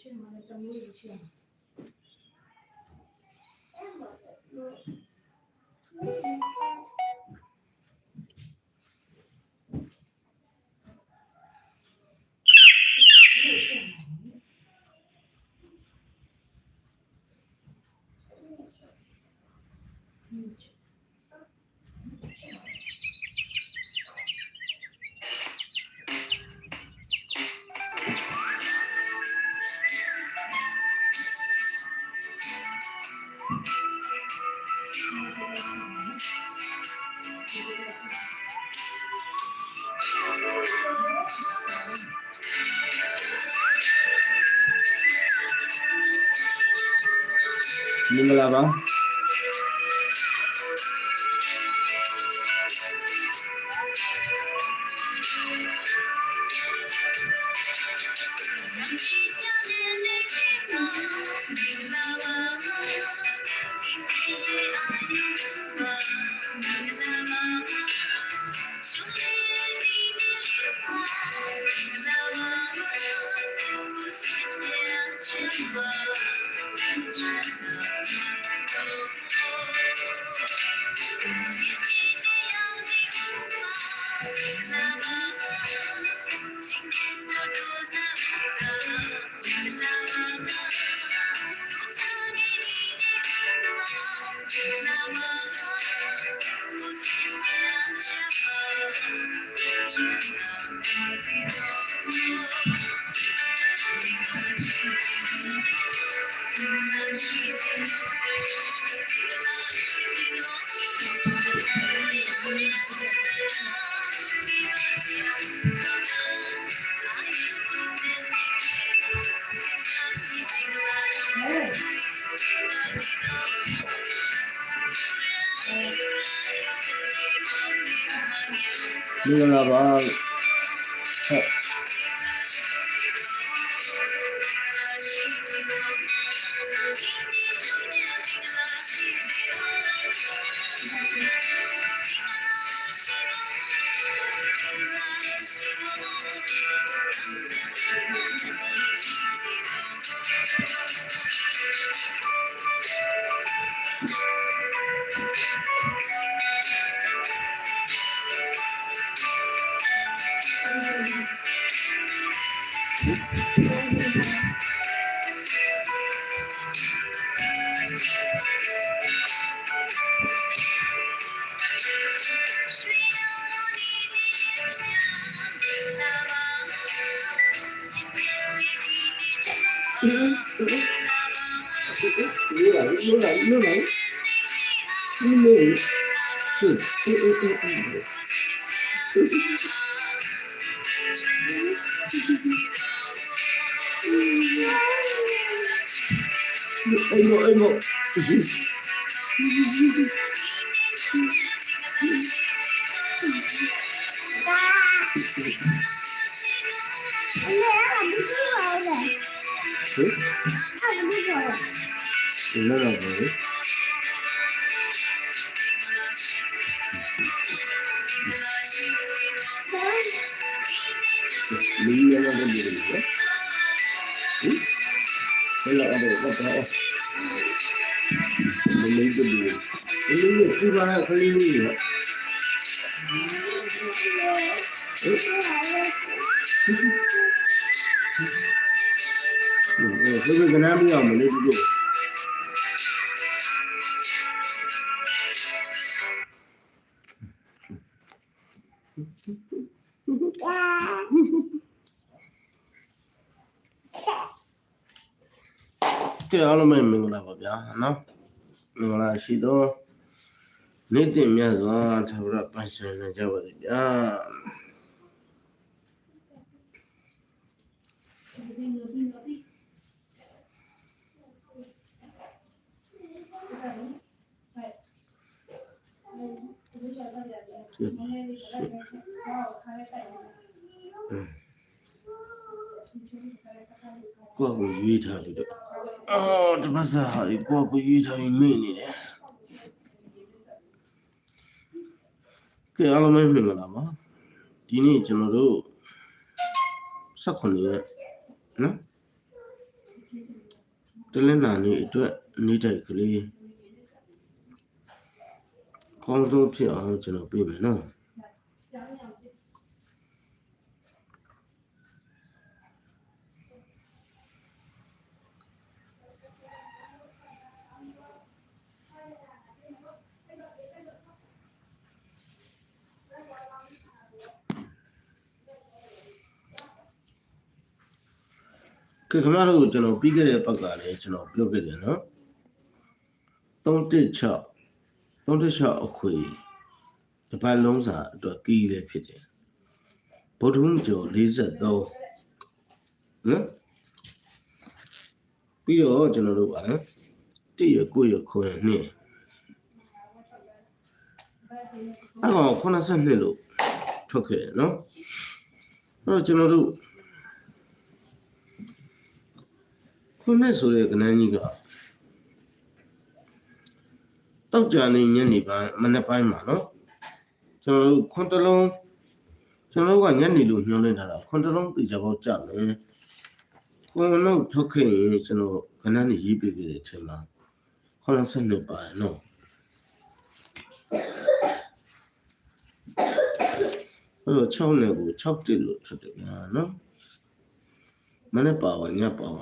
ချစ်မှလည်း တမျိုးကြီး ချ စ်။မ င်္ဂလာပါမင်္ဂလာပါဟုတ်လို့လာလို့ လာလို့လာလို့လို့ဟုတ်အေးအေးအေးအေးအဲ့လိုအဲ့လိုဟင်လောလာပါလေလူရရတဲ့လူတွေဟင်ဘယ်လို ကနားမရမလေးတို့ကဲအားလုံးပဲမင်္ဂလာပါဗျာနော်မင်္ဂလာရှိသောနေ့တင်မြတ်စွာသာဝရပိုင်ဆိုင်နေကြပါစေဗျာကိုယ့်ကိုရွေးထားပြီးတော့ အော်တပတ်စာဟာဒီကိုယ့်ကိုရွေးထားပြီးမေ့နေတယ်ကဲအားလုံးပဲမင်္ဂလာပါဒီနေ့ကျွန်တော်တို့16ရက်နော်တလင်းနာနေအတွက်နေတိုက်ကလေးကောင်းဆုံးဖြစ်အောင်ကျွန်တော်ပြင်မယ်နော် ခင်ဗျားတို့ကိုကျွန်တော်ပြီးခဲ့တဲ့ဘက်ကလည်းကျွန်တော်ပြောခဲ့တယ်နော်316 316အခွေတပတ်လုံးစာအတွက်ကီးလည်းဖြစ်တယ်ဗုဒ္ဓဟူးကျော်43နော်ပြီးတော့ကျွန်တော်တို့ပါလဲတည့်ရကိုရခွင်နှစ်အဲ့တော့82လို့ထွက်ခဲ့တယ်နော်အဲ့တော့ကျွန်တော်တို့ ခုနှစ်ဆိုတဲ့ကနန်းကြီးကတောက်ကြနေညနေပိုင်းမနေ့ပိုင်းမှာနော်ကျွန်တော်တို့ခွန်တလုံးကျွန်တော်တို့ကညနေလို့ညွှန်းလိုက်တာလားခွန်တလုံးတေချာပေါက်ကြမယ်ခွန်လုံးထုတ်ခဲ့ရင်ကျွန်တော်ကနန်းကြီးရေးပြခဲ့တဲ့အချိန်မှာ82ပါတယ်နော်အဲ့တော့6နဲ့ကို6တိလို့ထွက်တယ်ညာနော်မနေ့ပါဝညပါဝ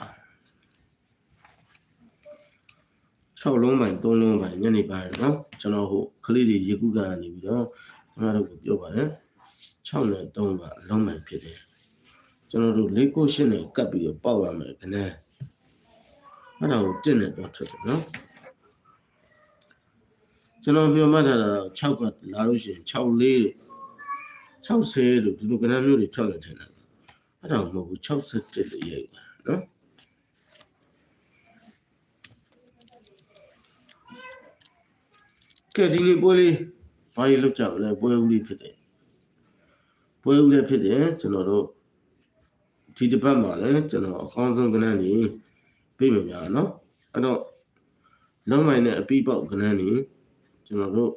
6လုံးပိုင်း3လုံးပိုင်းညနေပိုင်းเนาะကျွန်တော်ဟိုကလေးတွေရေကူးကန်နေပြီးတော့ကျွန်တော်တို့ကိုပြောပါတယ်6နဲ့3ကလုံးပိုင်းဖြစ်တယ်ကျွန်တော်တို့၄ကို8နဲ့ကပ်ပြီးတော့ပေါက်ရမယ်ခဏအဲ့ဒါကို1နဲ့တော့ထွက်တယ်เนาะကျွန်တော်ပြောမှတ်ထားတာ6ကလာလို့ရှိရင်6 4လို့60လို့ဒီလိုကဏ္ဍမျိုးတွေထွက်မယ်ထင်တယ်အဲ့ဒါမဟုတ်ဘူး61လို့ရိုက်ပါเ ကဲဒီနေ့ပွဲလေးဘာကြီးလောက်ကြမလဲပွဲဦးလေးဖြစ်တယ်ပွဲဦးလေးဖြစ်တယ်ကျွန်တော်တို့ဒီတစ်ပတ်မှာလည်းကျွန်တော်အကောင်းဆုံးကဏ္ဍကြီးပြေးမှာများနော်အဲ့တော့လုံးမိုင်နဲ့အပီးပေါက်ကဏ္ဍကြီးကျွန်တော်တို့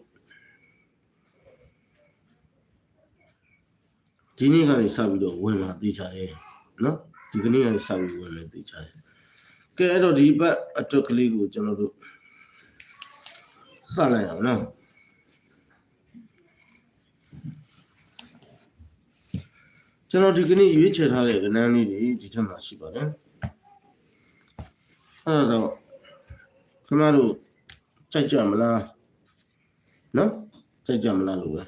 ဒီနေ့ကနေစပြီးတော့ဝင်လာသိချတယ်နော်ဒီကနေ့ကနေစပြီးဝင်လာသိချတယ်ကဲအဲ့တော့ဒီဘက်အတွက်ကလေးကိုကျွန်တော်တို့ စလိုက်အောင်နော်ကျွန်တော်ဒီကနေ့ရွေးချယ်ထားတဲ့ကဏ္ဍလေးတွေဒီထက်မှရှိပါတယ်အဲ့တော့ခင်ဗျားတို့ကြိုက်ကြမလားနော်ကြိုက်ကြမလားလို့ပဲ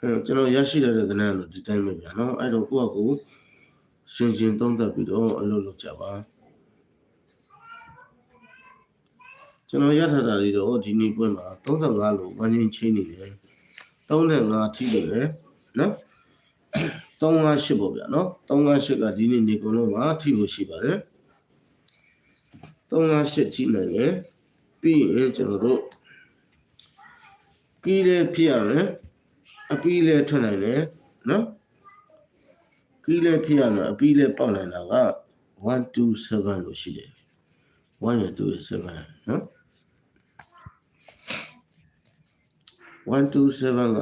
အဲကျွန်တော်ရရှိတဲ့ကဏ္ဍလို့ဒီတိုင်းပဲဗျာနော်အဲ့တော့ကိုယ့်အကူရှင်ရှင်သုံးသပ်ပြီးတော့အလုပ်လုပ်ကြပါ ကျွန်တော်ရထားတာလေးတော့ဒီနေ့ပွဲမှာ35လို့ဝန်းချင်းချင်းနေတယ်35ထိတယ်ပဲနော်38ပေါ့ဗျာနော်38ကဒီနေ့နေကုန်လုံးမှာထိလို့ရှိပါတယ်38ထိနိုင်တယ်ပြီးရင်ကျွန်တော်တို့ကီးလေးဖြစ်ရမယ်အပီးလေးထွက်နိုင်တယ်နော်ကီးလေးဖြစ်ရမယ်အပီးလေးပေါက်နိုင်တာက127လို့ရှိတယ်1 2 7နော် 127က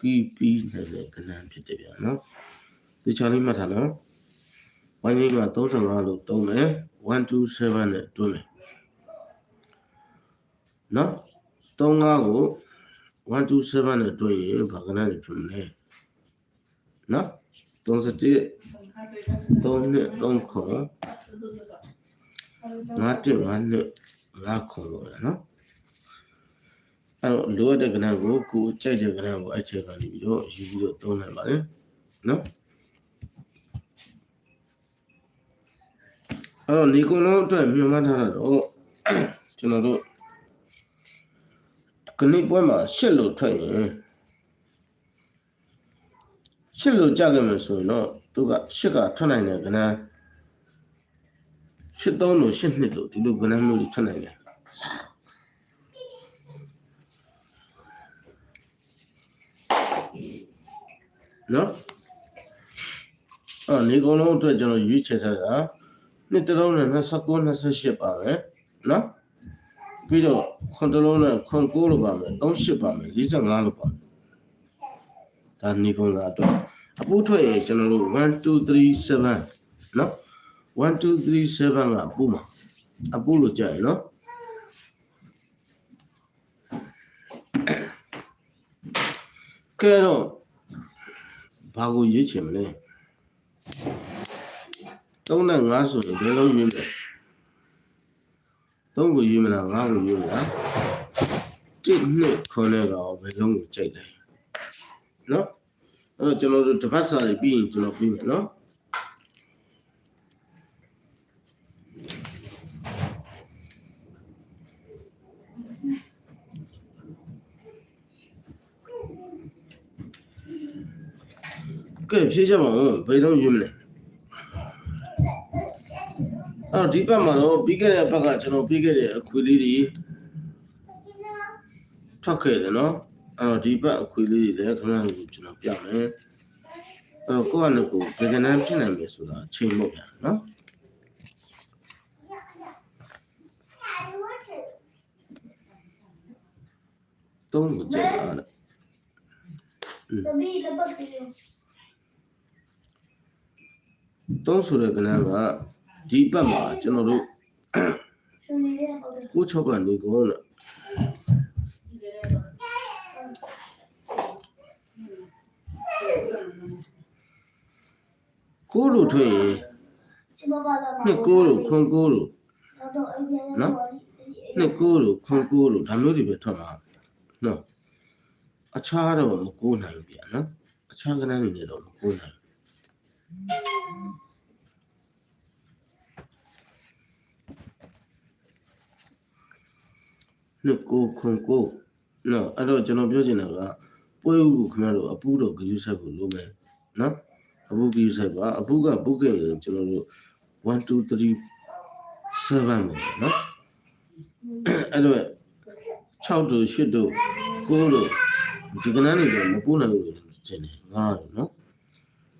KP နဲ့လည်းကဏ္ဍဖြစ်တယ်ဗျာနော်ဒီချာလေးမှတ်ထားနော်ဝိုင်းကြီးက35လို့သုံးမယ်127နဲ့တွန်းမယ်နော်35ကို127နဲ့တွန်းရင်ဘာကဏ္ဍတွေဖြစ်မလဲနော်31 3နှစ်3ခွန်ငါတက်ငါနဲ့ငါခုံလို့ရနော် အဲ့တော့လိုအပ်တဲ့ကဏ္ဍကိုကိုကြိုက်တဲ့ကဏ္ဍကိုအဲ့ချက်ကနေပြီးတော့ယူပြီးတော့သုံးနိုင်ပါလေနော်အဲ့တော့ဒီကုန်းလုံးအတွက်မြင်မှတ်ထားတာတော့ကျွန်တော်တို့ကနေ့ပွဲမှာရှစ်လို့ထွက်ရင်ရှစ်လို့ကြခဲ့မယ်ဆိုရင်တော့သူကရှစ်ကထွက်နိုင်တဲ့ကဏ္ဍရှစ်သုံးလို့ရှစ်နှစ်လို့ဒီလိုကဏ္ဍမျိုးတွေထွက်နိုင်တယ် နော်အော်နေကုန်းလုံးအတွက်ကျွန်တော်ရွေးချယ်ထားတာနှစ်တစ်လုံးနဲ့29 28ပါမယ်နော်ပြီးတော့ခွန်တစ်လုံးနဲ့ခွန်9လို့ပါမယ်38ပါမယ်45လို့ပါမယ်ဒါနေကုန်းသားအတွက်အပူထွက်ရင်ကျွန်တော်တို့1 2 3 7နော်1 2 3 7ကအပူမှာအပူလို့ကြာရနော်ကဲတော့ ဘာကိုရွေးချင်မလဲ3နဲ့5ဆိုရင်ဘယ်လုံးရွေးမလဲ3ကိုရွေးမလား5ကိုရွေးမလား1နှစ်ခေါ်နေတော့ဘယ်လုံးကိုကြိုက်လဲနော်အဲ့တော့ကျွန်တော်တို့တစ်ပတ်စာတွေပြီးရင်ကျွန်တော်ပြီးမယ်နော် ကဲဖြေးချက်ပါဦးဘယ်တော့ယူမလဲအဲ့တော့ဒီဘက်မှာတော့ပြီးခဲ့တဲ့ဘက်ကကျွန်တော်ပြီးခဲ့တဲ့အခွေလေးတွေထွက်ခဲ့တယ်နော်အဲ့တော့ဒီဘက်အခွေလေးတွေလည်းခဏလေးကျွန်တော်ပြမယ်အဲ့တော့ကိုယ့်အနေကိုဘယ်ကနန်းဖြစ်နိုင်မယ်ဆိုတာအချိန်မို့ပြန်နော်တုံးကိုကြည့်ရအောင်သမီးလည်းပတ်တ ယ်တုံးဆိုတဲ့ကနန်းကဒီဘက်မှာကျွန်တော်တို့ရှင်နေရပတ်တယ်ကိုချောကနေကုန်လားကိုလိုထွေရင်စမပါလာနှစ်ကိုလိုခွန်ကိုလိုတော့အဲ့ဒီနော်နှစ်ကိုလိုခွန်ကိုလိုဒါမျိုးတွေပဲထွက်မှာနော်အခြားတော့မကိုးနိုင်ဘူးဗျာနော်အခြားကနန်းတွေလည်းတော့မကိုးနိုင် နှစ်ကိုခွန်ကိုနော်အဲ့တော့ကျွန်တော်ပြောချင်တာကပွဲဥကိုခင်ဗျားတို့အပူတော်ဂရုစိုက်ဖို့လိုမယ်နော်အပူဂရုစိုက်ပါအပူကပုတ်ခဲ့ရင်ကျွန်တော်တို့1 2 3 7ပဲနော်အဲ့တော့6တို့8တို့9တို့ဒီကနန်းတွေတော့မပူနိုင်ဘူးလို့ထင်တယ်ငါတို့နော်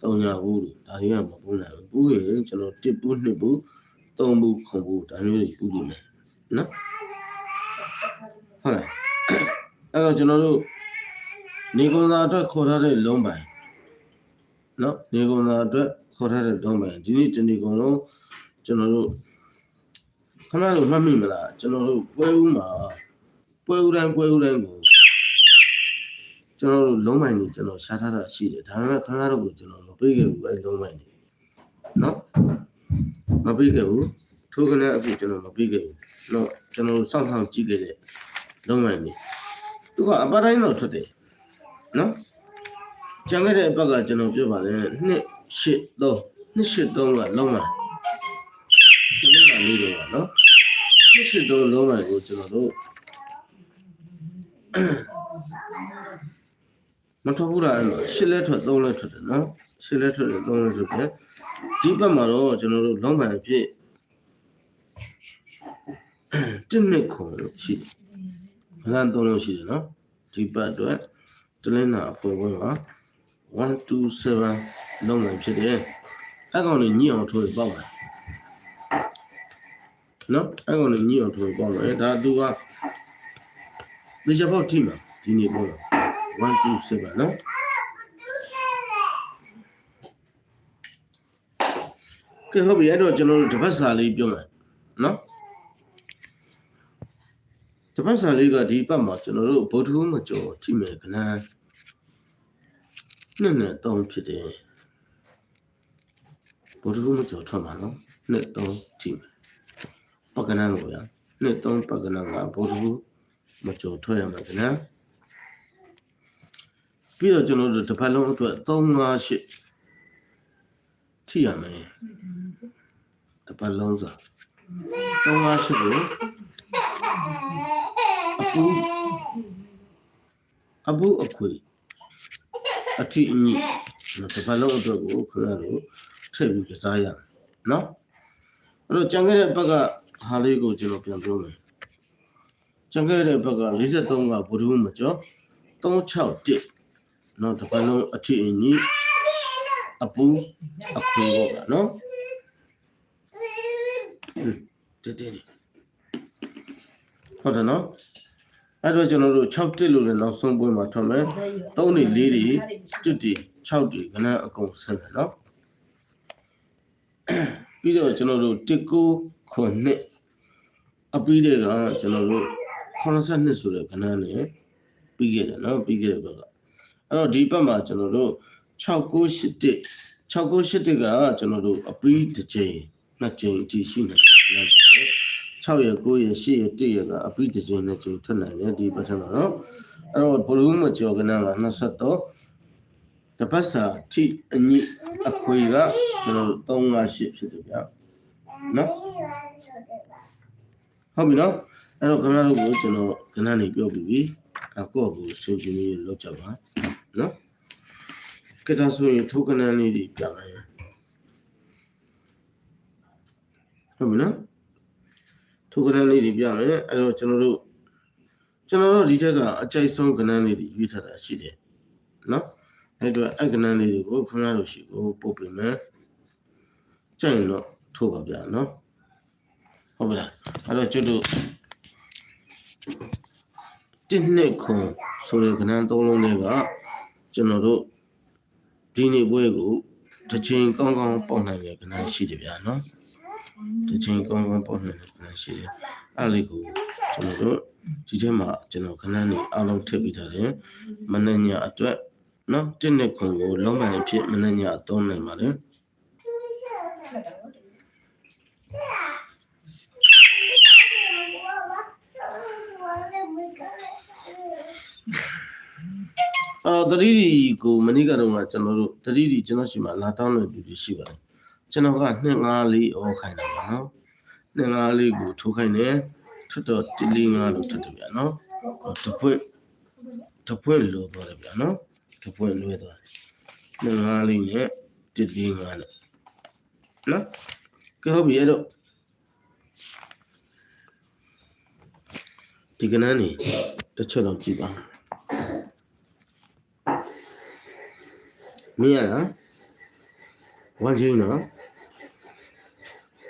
တုံညာဘူးလို့ဒါတွေကမပူနိုင်ဘူးပူရင်ကျွန်တော်1ပူ2ပူ3ပူခုံပူဒါမျိုးတွေပူနေမယ်နော် ဟုတ်လားအဲ့တော့ကျွန်တော်တို့နေကုံသာအတွက်ခေါ်ထားတဲ့လုံးပိုင်နော်နေကုံသာအတွက်ခေါ်ထားတဲ့လုံးပိုင်ဒီနေ့တနေ့ကုန်လုံးကျွန်တော်တို့ခဏလို့မှတ်မိမလားကျွန်တော်တို့ပွဲဦးမှာပွဲဦးတိုင်းပွဲဦးတိုင်းကိုကျွန်တော်တို့လုံးပိုင်ကြီးကျွန်တော်ရှားထားတာရှိတယ်ဒါပေမဲ့ခဏတော့ကိုကျွန်တော်မပေးခဲ့ဘူးအဲလုံးပိုင်ကြီးနော်မပေးခဲ့ဘူးထိုးကနေအဖြစ်ကျွန်တော်မပေးခဲ့ဘူးနော်ကျွန်တော်တို့စောင့်ဆောင်ကြည့်ခဲ့တဲ့ လုံးပိုင်ကြီးသူကအပတိုင်းတော့ထွက်တယ်နော်ကြံခဲ့တဲ့အပတ်ကကျွန်တော်ပြောပါလေနှစ်ရှစ်သုံးနှစ်ရှစ်သုံးကလုံးပိုင်ဒီလိုပါလေးတော့နော်နှစ်ရှစ်သုံးလုံးပိုင်ကိုကျွန်တော်တို့မထွက်ဘူးလားအဲ့တော့ရှစ်လက်ထွက်သုံးလက်ထွက်တယ်နော်ရှစ်လက်ထွက်တယ်သုံးလက်ထွက်တယ်ဒီဘက်မှာတော့ကျွန်တော်တို့လုံးပိုင်အဖြစ်တစ်နှစ်ခုလို့ရှိတယ် ခဏသုံးလို့ရှိတယ်နော်ဒီဘက်အတွက်တလင်းနာအပေါ်ဝင်မှာ1 2 7လုံးပိုင်ဖြစ်တယ်အဲ့ကောင်လေးညှိအောင်ထိုးပေါက်ပါနော်အဲ့ကောင်လေးညှိအောင်ထိုးပေါက်မယ်ဒါသူကလေချပေါက်ထိမှာဒီနေ့ပေါ့1 2 7နော်ကဲဟုတ်ပြီအဲ့တော့ကျွန်တော်တို့တပတ်စာလေးပြောမယ်နော် တပတ်စာလေးကဒီပတ်မှာကျွန်တော်တို့ဗုဒ္ဓဟူးမကျော်ထိမယ်ခဏနှစ်နဲ့သုံးဖြစ်တယ်ဗုဒ္ဓဟူးမကျော်ထွက်မှာနော်နှစ်သုံးထိမယ်ပက္ကနံကိုရနှစ်သုံးပက္ကနံကဗုဒ္ဓဟူးမကျော်ထွက်ရမှာခဏပြီးတော့ကျွန်တော်တို့တစ်ပတ်လုံးအတွက်3 5 8ထိရမယ်တစ်ပတ်လုံးစာ3 5 8ကို အပူအပူအခွေအထီအညိတစ်ပတ်လုံးအတွက်ကိုခဏတို့ထည့်ပြီးကစားရမယ်နော်အဲ့တော့ကြံခဲ့တဲ့ဘက်ကဟာလေးကိုကျွန်တော်ပြန်ပြောမယ်ကြံခဲ့တဲ့ဘက်က53ကဘုဒ္ဓမကျော်361နော်တစ်ပတ်လုံးအထီအညိအပူအခွေပေါ့ဗျာနော်တည်တည်ဟုတ်တယ်နော် အဲ့တော့ကျွန်တော်တို့6တစ်လို့လည်းနောက်ဆုံးပွဲမှာထွက်မယ်3တွေ4တွေ1တွေ6တွေကနန်းအကုန်ဆင်းတယ်နော်ပြီးတော့ကျွန်တော်တို့တစ်ကိုခွန်နှစ်အပြီးတဲ့ကကျွန်တော်တို့82ဆိုတဲ့ခဏနဲ့ပြီးခဲ့တယ်နော်ပြီးခဲ့တဲ့ဘက်ကအဲ့တော့ဒီဘက်မှာကျွန်တော်တို့6981 6981ကကျွန်တော်တို့အပြီးတစ်ချိန်နှစ်ချိန်အထိရှိနေတယ် 6ရက်9ရက်10ရက်1ရက်ကအပြီးတစ်ချိန်နှစ်ချိန်ထွက်နိုင်တယ်ဒီပတ်ထမှာနော်အဲ့တော့ဘလူးမကျော်ကနက23တပတ်စာထိအညိအခွေကကျွန်တော်တို့358ဖြစ်တယ်ဗျာနော်ဟုတ်ပြီနော်အဲ့တော့ခင်ဗျားတို့ကိုကျွန်တော်ခဏနေပြောပြီးပြီအကောကိုစင်ကြင်လေးလောက်ကြပါနော်ကတဆိုရင်ထုတ်ခဏလေးဒီပြမယ်ဟုတ်ပြီနော် ထုတ်ခဏလေးဒီပြမယ်အဲ့တော့ကျွန်တော်တို့ကျွန်တော်တို့ဒီထက်ကအကြိုက်ဆုံးခဏလေးဒီရွေးထားတာရှိတယ်နော်အဲ့တော့အကဏလေးတွေကိုခင်ဗျားတို့ရှိကိုပို့ပေးမယ်ကြိုက်ရင်တော့ထုတ်ပါဗျာနော်ဟုတ်ပြီလားအဲ့တော့ကျွတ်တို့တစ်နှစ်ခွန်ဆိုတဲ့ကဏ္ဍသုံးလုံးတွေကကျွန်တော်တို့ဒီနေ့ပွဲကိုတစ်ချိန်ကောင်းကောင်းပေါက်နိုင်တဲ့ကဏ္ဍရှိတယ်ဗျာနော် တစ်ချိန်ကောင်းကောင်းပေါက်နိုင်တဲ့ကဏ္ဍရှိတယ်အဲ့လေးကိုကျွန်တော်တို့ဒီထဲမှာကျွန်တော်ကဏ္ဍတွေအားလုံးထည့်ပြီးထားတယ်မနက်ညအတွက်နော်တစ်နှစ်ခွန်ကိုလုံးဝအဖြစ်မနက်ညအသုံးနိုင်ပါတယ်အော်တတိဒီကိုမနေ့ကတော့ကကျွန်တော်တို့တတိဒီကျွန်တော်ရှိမှလာတောင်းတဲ့လူတွေရှိပါတယ် ကျွန်တော်ကနှစ်ငါးလေးအော်ခိုင်းတာပါနော်နှစ်ငါးလေးကိုထိုးခိုင်းတယ်ထပ်တော့တစ်လေးငါးလို့ထပ်တယ်ဗျာနော်အော်တစ်ဖွင့်တစ်ဖွင့်လို့ပြောတယ်ဗျာနော်တစ်ဖွင့်လွဲသွားတယ်နှစ်ငါးလေးနဲ့တစ်လေးငါးနဲ့နော်ကဲဟုတ်ပြီအဲ့တော့ဒီကနန်းနေတစ်ချက်တော့ကြည့်ပါမင်းရလားဝမ်းချင်းနော်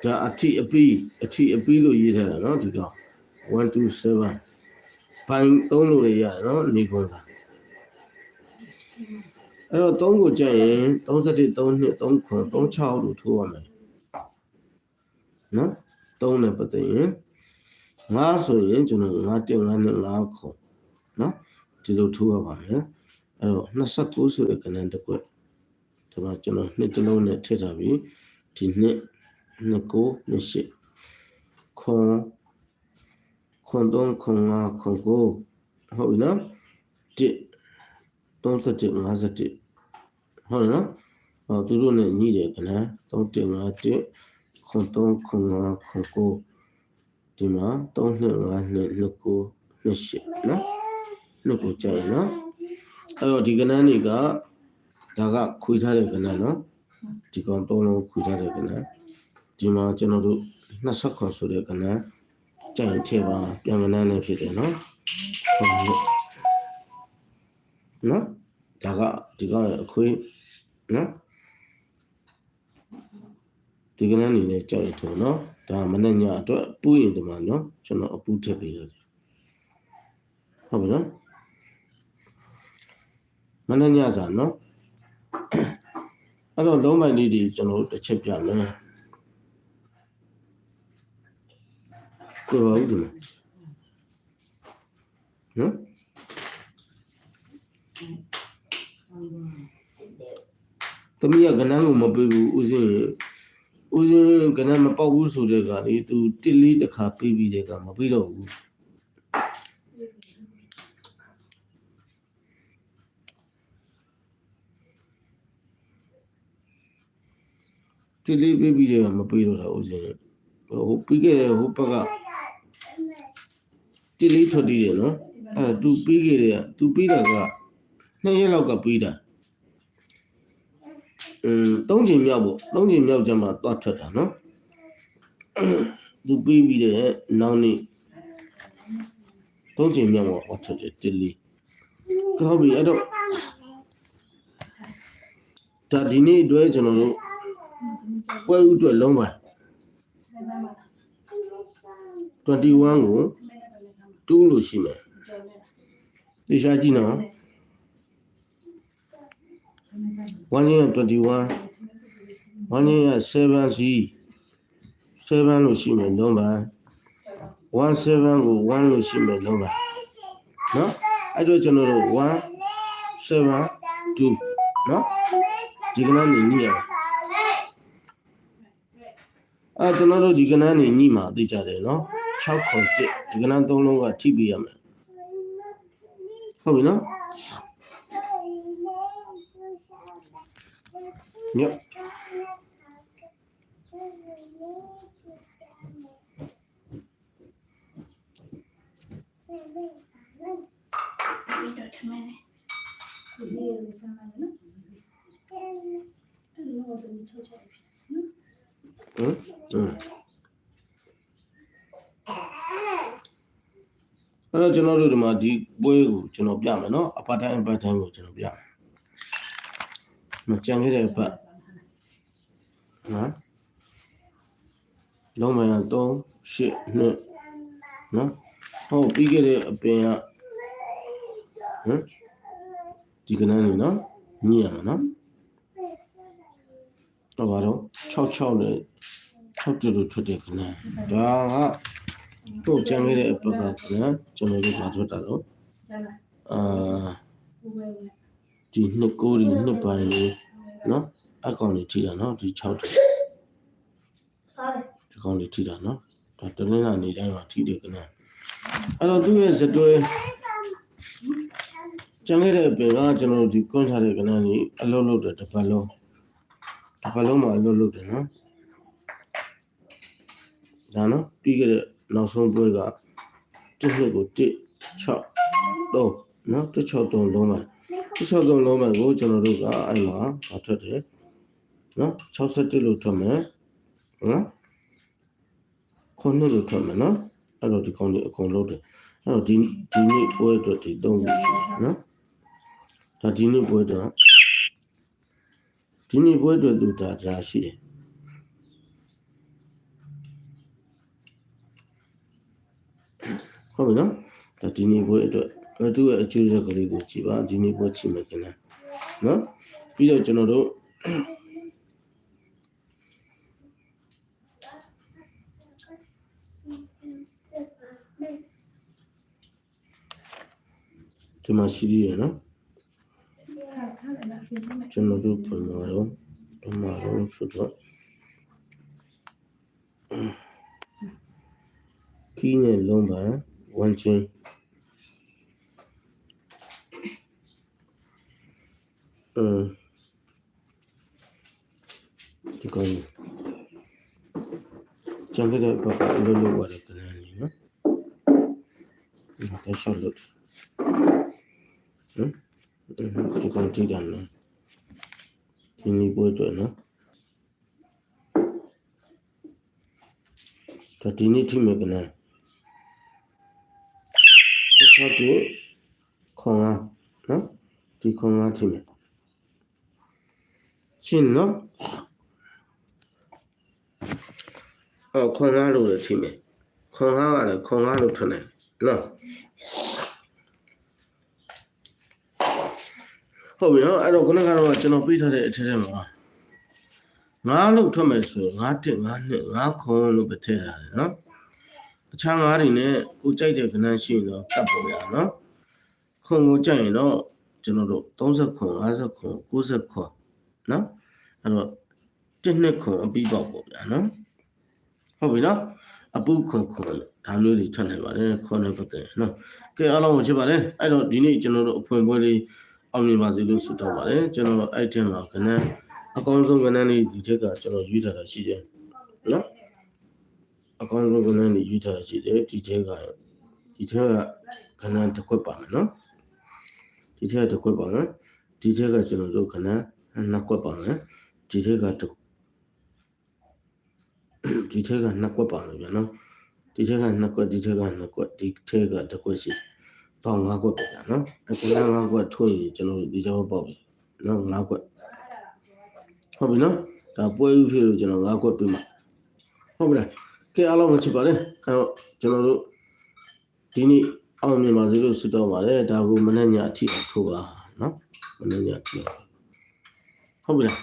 ဒါအထီအပီးအထီအပီးလို့ရေးထားတာနော်ဒီတော့127ဘိုင်း3လို့ရရနော်နေကုန်တာအဲ့တော့3ကိုကြက်ရင်37 3နှစ်3ခွန်36လို့ထိုးရမယ်နော်3နဲ့ပတ်သက်ရင်5ဆိုရင်ကျွန်တော်5တင်5နဲ့5ခွန်နော်ဒီလိုထိုးရပါမယ်အဲ့တော့29ဆိုတဲ့ကဏ္ဍတစ်ခွက်ဒီမှာကျွန်တော်နှစ်တစ်လုံးနဲ့ထည့်ထားပြီးဒီနှစ် နှစ်ကိုနှစ်ရှစ်ခွန်ခွန်သုံးခွန်ငါခွန်ကိုဟုတ်ပြီနော်တစ်သုံးတစ်တစ်50တစ်ဟုတ်နော်အော်သူတို့နဲ့ညီးတယ်ခဏသုံးတစ်5တစ်ခွန်သုံးခွန်ငါခွန်ကိုဒီမှာသုံးနှစ်5နှစ်နှစ်ကိုနှစ်ရှစ်နော်နှစ်ကိုကြိုက်နော်အဲ့တော့ဒီကဏ္ဍတွေကဒါကခွေထားတဲ့ကဏ္ဍနော်ဒီကောင်သုံးလုံးခွေထားတဲ့ကဏ္ဍ ဒီမှာကျွန်တော်တို့20ခွန်ဆိုတဲ့ကဏ္ဍကြိုက်ရင်ထည့်ပါပြန်မနှမ်းနဲ့ဖြစ်တယ်နော်ဟုတ်ပြီနော်ဒါကဒီကောင်ရဲ့အခွေနော်ဒီကဏ္ဍနေနဲ့ကြိုက်ရင်ထုံနော်ဒါမနေ့ညအတွက်ပူးရင်ဒီမှာနော်ကျွန်တော်အပူထည့်ပေးရတယ်ဟုတ်ပြီနော်မနေ့ညစာနော်အဲ့တော့လုံးမိုင်လေးဒီကျွန်တော်တို့တစ်ချက်ပြမယ် ကိုယ်ပါဦးဒီမှာနော်တမီးကကနန်းကိုမပေးဘူးဦးစင်းရေဦးစင်းကနန်းမပေါက်ဘူးဆိုတဲ့ကလေ तू တစ်လေးတစ်ခါပေးပြီးတဲ့ကမပေးတော့ဘူးတစ်လေးပေးပြီးတဲ့ကမပေးတော့တာဦးစင်းရေဟိုပြီးခဲ့တဲ့ဟိုဘက်က တစ်လေးထွက်တည်တယ်နော်အဲ तू ပြီးခဲ့တဲ့က तू ပြီးတာကနှစ်ရက်လောက်ကပြီးတာ อืมသုံးချိန်မြောက်ပေါ့သုံးချိန်မြောက်ကျမှသွားထွက်တာနော်သူပြီးပြီးတဲ့နောက်နေ့သုံးချိန်မြောက်မှာသွားထွက်တယ်တစ်လီကောင်းပြီအဲ့တော့ဒါဒီနေ့အတွက်ကျွန်တော်တို့ပွဲဥအတွက်လုံးပါ21ကို 2လို့ရှိမယ်ဒီရှားကြည့်နော်1 year 21 1 year 7 c 7လို့ရှိမယ်လုံးပါ17ကို1လို့ရှိမယ်လုံးပါနော်အဲ့တော့ကျွန်တော်တို့1 7 2နော်ဒီကနေ့နေညရအဲ့ကျွန်တော်တို့ဒီကနေ့နေညမှာသိကြတယ်နော် 6ခွန်1ဒီကနေ့3လုံးကထိပေးရမယ်ဟုတ်ပြီနော်ညက်ပြီးတော့ထမင်းလေးဒီလေးလေးစားမယ်နော် အဲ့လိုတော့ဒီချောချောဖြစ်နော်ဟမ်ဟမ်အဲ့တော့ကျွန်တော်တို့ဒီမှာဒီပွဲကိုကျွန်တော်ပြမယ်နော်အပတ်တိုင်းအပတ်တိုင်းကိုကျွန်တော်ပြမယ်မကြံခဲ့တဲ့အပတ်နော်လုံးမရ3 8နှစ်နော်ဟုတ်ပြီးခဲ့တဲ့အပင်ကဟမ်ဒီကနေ့နေနော်ညရမှာနော်တော့ဘာတော့66နဲ့6တူတူထွက်တဲ့ခဏဒါက တို့ကြံခဲ့တဲ့အပတ်ကခဏကျွန်တော်တို့ဘာထွက်တာတော့ကျန်လားအာဘယ်ဝဲဒီနှစ်ကိုးဒီနှစ်ပိုင်းလေးနော်အကောင်လေးထိတာနော်ဒီ6တူစားတယ်ဒီကောင်လေးထိတာနော်ဒါတနင်္လာနေ့တိုင်းမှာထိတယ်ခဏအဲ့တော့သူ့ရဲ့ဇတွဲကျန်ခဲ့တဲ့အပင်ကကျွန်တော်တို့ဒီကွန်းထားတဲ့ခဏလေးအလုံးလုံးတဲ့တစ်ပတ်လုံးတစ်ပတ်လုံးမှာအလုံးလုံးတယ်နော်ဒါနော်ပြီးခဲ့တဲ့ နောက်ဆုံးပွဲကတစ်နှစ်ကို1 6 3နော်1 6 3လုံးမှာ1 6 3လုံးမှာကိုကျွန်တော်တို့ကအဲ့မှာမထွက်တယ်နော်61လို့ထွက်မယ်နော်ခုနှစ်လို့ထွက်မယ်နော်အဲ့တော့ဒီကောင်လေးအကုန်လုံးတယ်အဲ့တော့ဒီဒီနေ့ပွဲအတွက်ဒီသုံးခုရှိတယ်နော်ဒါဒီနေ့ပွဲအတွက်ဒီနေ့ပွဲအတွက်သူဒါဒါရှိတယ် ဟုတ်ပြီနော်ဒါဒီနေ့ပွဲအတွက်အဲ့သူ့ရဲ့အကျိုးဆက်ကလေးကိုကြည့်ပါဒီနေ့ပွဲကြည့်မယ်ခင်ဗျာနော်ပြီးတော့ကျွန်တော်တို့ဒီမှာရှိသေးတယ်နော်ခါခါလည်းလာဖြစ်နေမယ်ကျွန်တော်တို့ပုံမှန်တော့ပုံမှန်တော့ဆိုတော့ခီးနဲ့လုံးပါ ဝန်ချင်းအမ်ဒီကောင်ကျန်တဲ့ဘက်ကအလုပ်လုပ်ရတယ်ခဏလေးနော်ဒါရှောက်လို့ဟမ်ဒီကောင်ကြည့်တယ်နော်ဒီနေ့ပွဲတော့နော်ဒါဒီနေ့ထိမယ်ကန ဆက်တော့ဒီခွန်အားနော်ဒီခွန်အားထိမယ်ရှင်းနော်အော်ခွန်အားလို့လည်းထိမယ်ခွန်အားကလည်းခွန်အားလို့ထွန်းတယ်နော်ဟုတ်ပြီနော်အဲ့တော့ခုနကတော့ကျွန်တော်ပြထားတဲ့အထက်ထဲမှာငါးလို့ထွက်မယ်ဆိုရင်ငါးတစ်ငါးနှစ်ငါးခွန်လို့ပဲထည့်ထားတယ်နော် အခြားငါးတွေနဲ့ကိုကြိုက်တဲ့ကဏ္ဍရှိရင်တော့ကတ်ပေါ်ရနော်ခွန်ကိုကြိုက်ရင်တော့ကျွန်တော်တို့30ခွန်50ခွန်90ခွန်နော်အဲ့တော့တစ်နှစ်ခွန်အပြီးပေါက်ပေါ့ဗျာနော်ဟုတ်ပြီနော်အပုခွန်ခွန်ဒါမျိုးတွေထွက်နိုင်ပါတယ်ခွန်နဲ့ပတ်သက်နော်ကဲအားလုံးကိုချစ်ပါတယ်အဲ့တော့ဒီနေ့ကျွန်တော်တို့အဖွင့်ပွဲလေးအောင်မြင်ပါစေလို့ဆုတောင်းပါတယ်ကျွန်တော်အဲ့ထက်မှာခဏအကောင်းဆုံးခဏလေးဒီချက်ကကျွန်တော်ယူထားတာရှိတယ်နော် အကောင်းဆုံးခဏလေးယူထားတာရှိတယ်ဒီချက်ကဒီချက်ကခဏတစ်ခွက်ပါမယ်နော်ဒီချက်ကတစ်ခွက်ပါမယ်ဒီချက်ကကျွန်တော်တို့ခဏနှစ်ခွက်ပါမယ်ဒီချက်ကတစ်ဒီချက်ကနှစ်ခွက်ပါမယ်ဗျာနော်ဒီချက်ကနှစ်ခွက်ဒီချက်ကနှစ်ခွက်ဒီချက်ကတစ်ခွက်ရှိတယ်ပေါင်၅ခွက်ပဲနော်အခုလည်း၅ခွက်ထွေးကျွန်တော်တို့ဒီကြောပေါက်ပြီနော်၅ခွက်ဟုတ်ပြီနော်ဒါပွဲဥဖြစ်လို့ကျွန်တော်၅ခွက်ပြမှာဟုတ်ပြီလား ကဲအားလုံးမချစ်ပါနဲ့အဲ့တော့ကျွန်တော်တို့ဒီနေ့အောင်မြင်ပါစေလို့ဆုတောင်းပါတယ်ဒါကိုမနေ့ညအထိအောင်ထိုးပါနော်မနေ့ညအထိဟုတ်ပြီလား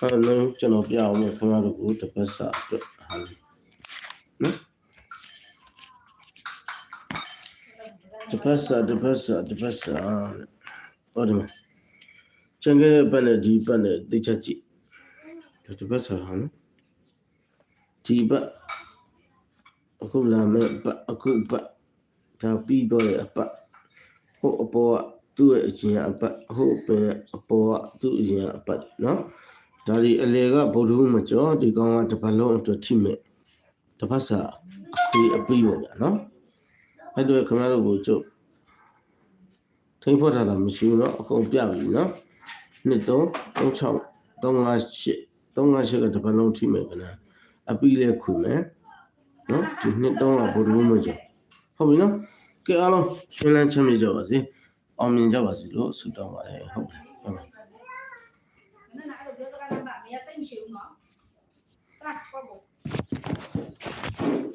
အဲ့တော့ကျွန်တော်ပြအောင်မယ်ခင်ဗျားတို့ကိုတစ်ပတ်စာအတွက်ဟာနော်တစ်ဖက်စာတစ်ဖက်စာတစ်ဖက်စာဟုတ်တယ်မကျန်ခဲ့တဲ့ဘက်နဲ့ဒီဘက်နဲ့သိချက်ကြည့်ဒီတစ်ဖက်စာဟာနော်ဒီဘက် အခုလာမဲ့ဘက်အခုဘက်ဒါပြီးတော့ရဲ့အပတ်ဟိုအပေါ်ကသူ့ရဲ့အရင်အပတ်ဟိုပင်အပေါ်ကသူ့အရင်အပတ်နော်ဒါဒီအလေကဗုဒ္ဓဟူးမကျော်ဒီကောင်ကတစ်ပတ်လုံးအတွက်ထိမဲ့တစ်ဖက်စာအပြီးအပြီးပေါ့ဗျာနော်အဲ့တော့ခင်ဗျားတို့ကိုကျုပ်ထိတ်ဖို့ထားတာမရှိဘူးเนาะအကုန်ပြပြီเนาะနှစ်3 36 358 358ကတစ်ပတ်လုံးထိမဲ့ကနာအပြီးလဲခွေမ နော်ဒီနှစ်တုံးကဘုဒ္ဓဘုမို့ကြဟုတ်ပြီနော်ကဲအားလုံးရှင်းလန်းချမ်းမြေကြပါစေအောင်မြင်ကြပါစေလို့ဆုတောင်းပါတယ်ဟုတ်တယ်ဟုတ်ပါ